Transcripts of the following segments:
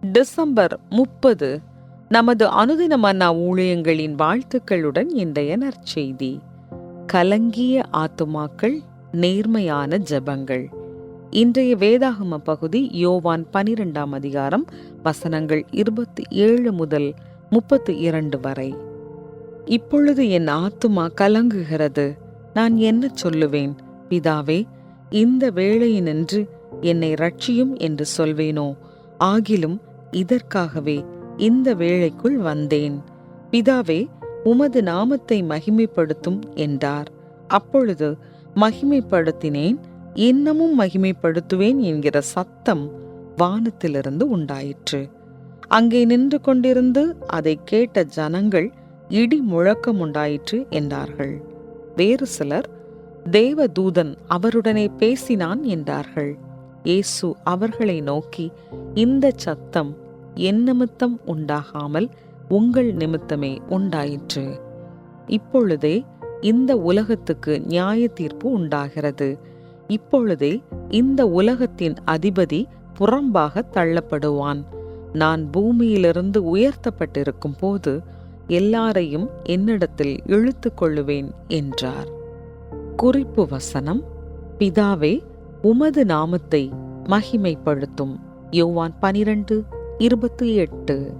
December முப்பது நமது அனுதின மன்னா ஊழியங்களின் வாழ்த்துக்களுடன் இன்றைய நற்செய்தி. கலங்கிய ஆத்துமாக்கள் நேர்மையான ஜெபங்கள். இன்றைய வேதாகம பகுதி யோவான் பனிரெண்டாம் அதிகாரம் வசனங்கள் இருபத்தி ஏழு முதல் முப்பத்தி இரண்டு வரை. இப்பொழுது என் ஆத்துமா கலங்குகிறது. நான் என்ன சொல்லுவேன்? பிதாவே இந்த வேளையினின்று என்னை ரட்சியும் என்று சொல்வேனோ? ஆகிலும் இதற்காகவே இந்த வேளைக்குள் வந்தேன். பிதாவே உமது நாமத்தை மகிமைப்படுத்தும் என்றார். அப்பொழுது மகிமைப்படுத்தினேன் இன்னமும் மகிமைப்படுத்துவேன் என்கிற சத்தம் வானத்திலிருந்து உண்டாயிற்று. அங்கே நின்று கொண்டிருந்து அதை கேட்ட ஜனங்கள் இடி முழக்கம் உண்டாயிற்று என்றார்கள். வேறு சிலர் தேவதூதன் அவருடனே பேசினான் என்றார்கள். இயேசு அவர்களை நோக்கி இந்த சத்தம் என் நிமித்தம் உண்டாகாமல் உங்கள் நிமித்தமே உண்டாயிற்று. இப்பொழுதே இந்த உலகத்துக்கு நியாய தீர்ப்பு உண்டாகிறது. இப்பொழுதே இந்த உலகத்தின் அதிபதி புறம்பாக தள்ளப்படுவான். நான் பூமியிலிருந்து உயர்த்தப்பட்டிருக்கும் போது எல்லாரையும் என்னிடத்தில் இழுத்து கொள்ளுவேன் என்றார். குறிப்பு வசனம் பிதாவே உமது நாமத்தை மகிமைப்படுத்தும். யோவான் பனிரெண்டு இருபத்தி எட்டு.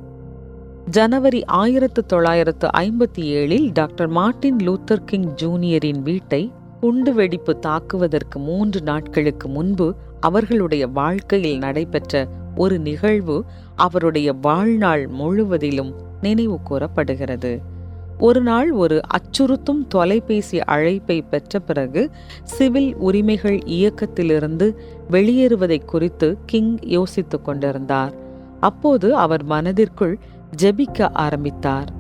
ஜனவரி ஆயிரத்து தொள்ளாயிரத்து ஐம்பத்தி ஏழில் டாக்டர் மார்ட்டின் லூத்தர் கிங் ஜூனியரின் வீட்டை குண்டு வெடிப்பு தாக்குவதற்கு மூன்று நாட்களுக்கு முன்பு அவர்களுடைய வாழ்க்கையில் நடைபெற்ற ஒரு நிகழ்வு அவருடைய வாழ்நாள் முழுவதிலும் நினைவு கூறப்படுகிறது. ஒரு நாள் ஒரு அச்சுறுத்தும் தொலைபேசி அழைப்பை பெற்ற பிறகு சிவில் உரிமைகள் இயக்கத்திலிருந்து வெளியேறுவதை குறித்து கிங் யோசித்துக் கொண்டிருந்தார். அப்போது அவர் மனதிற்குள் ஜெபிக்க ஆரம்பித்தார்.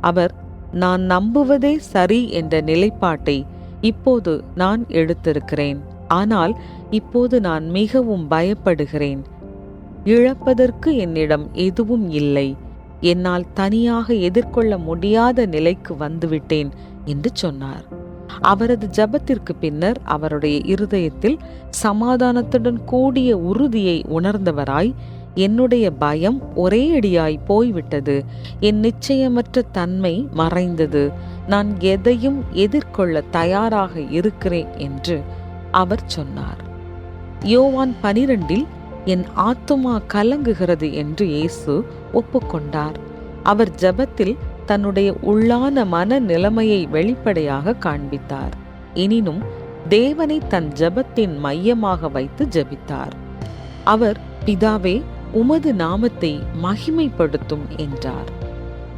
அவர் நான் நம்புவதே சரி என்ற நிலைப்பாட்டை இப்போது நான் எடுத்திருக்கிறேன். ஆனால் இப்போது நான் மிகவும் பயப்படுகிறேன். இழப்பதற்கு என்னிடம் எதுவும் இல்லை. என்னால் தனியாக எதிர்கொள்ள முடியாத நிலைக்கு வந்துவிட்டேன் என்று சொன்னார். அவரது ஜபத்திற்கு பின்னர் அவருடைய இருதயத்தில் சமாதானத்துடன் கூடிய உறுதியை உணர்ந்தவராய் என்னுடைய பயம் ஒரே அடியாய் போய்விட்டது. என் நிச்சயமற்ற தன்மை மறைந்தது. நான் எதையும் எதிர்கொள்ள தயாராக இருக்கிறேன் என்று அவர் சொன்னார். யோவான் பனிரெண்டில் என் ஆத்துமா கலங்குகிறது என்று இயேசு ஒப்புக்கொண்டார். அவர் ஜபத்தில் தன்னுடைய உள்ளான மன நிலைமையை வெளிப்படையாக காண்பித்தார். எனினும் தேவனை தன் ஜபத்தின் மையமாக வைத்து ஜபித்தார். அவர் பிதாவே உமது நாமத்தை மகிமைப்படுத்தும் என்றார்.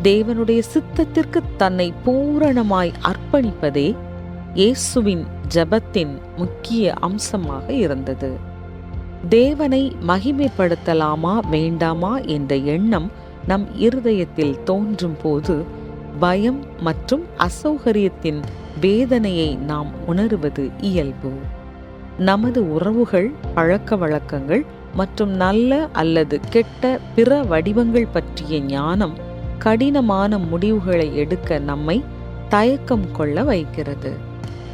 தேவனுடைய சித்தத்திற்கு தன்னை பூரணமாய் அர்ப்பணிப்பதே இயேசுவின் ஜபத்தின் முக்கிய அம்சமாக இருந்தது. தேவனை மகிமைப்படுத்தலாமா வேண்டாமா என்ற எண்ணம் நம் இருதயத்தில் தோன்றும் போது பயம் மற்றும் அசௌகரியத்தின் வேதனையை நாம் உணருவது இயல்பு. நமது உறவுகள் பழக்க வழக்கங்கள் மற்றும் நல்ல அல்லது கெட்ட பிற வடிவங்கள் பற்றிய ஞானம் கடினமான முடிவுகளை எடுக்க நம்மை தயக்கம் கொள்ள வைக்கிறது.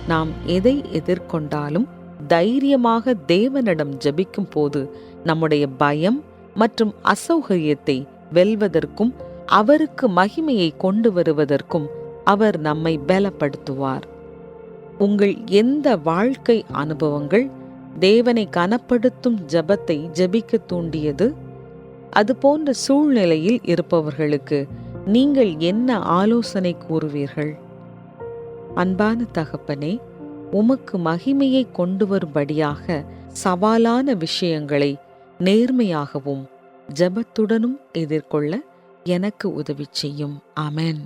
நாம் எதை எதிர்கொண்டாலும் தைரியமாக தேவனிடம் ஜபிக்கும் போது நம்முடைய பயம் மற்றும் அசௌகரியத்தை வெல்வதற்கும் அவருக்கு மகிமையை கொண்டு வருவதற்கும் அவர் நம்மை பலப்படுத்துவார். உங்கள் எந்த வாழ்க்கை அனுபவங்கள் தேவனை கனப்படுத்தும் ஜபத்தை ஜபிக்க தூண்டியது? அது போன்ற சூழ்நிலையில் இருப்பவர்களுக்கு நீங்கள் என்ன ஆலோசனை கூறுவீர்கள்? அன்பான தகப்பனே உமக்கு மகிமையை கொண்டு வரும்படியாக சவாலான விஷயங்களை நேர்மையாகவும் ஜபத்துடனும் எதிர்கொள்ள எனக்கு உதவி செய்யும். அமேன்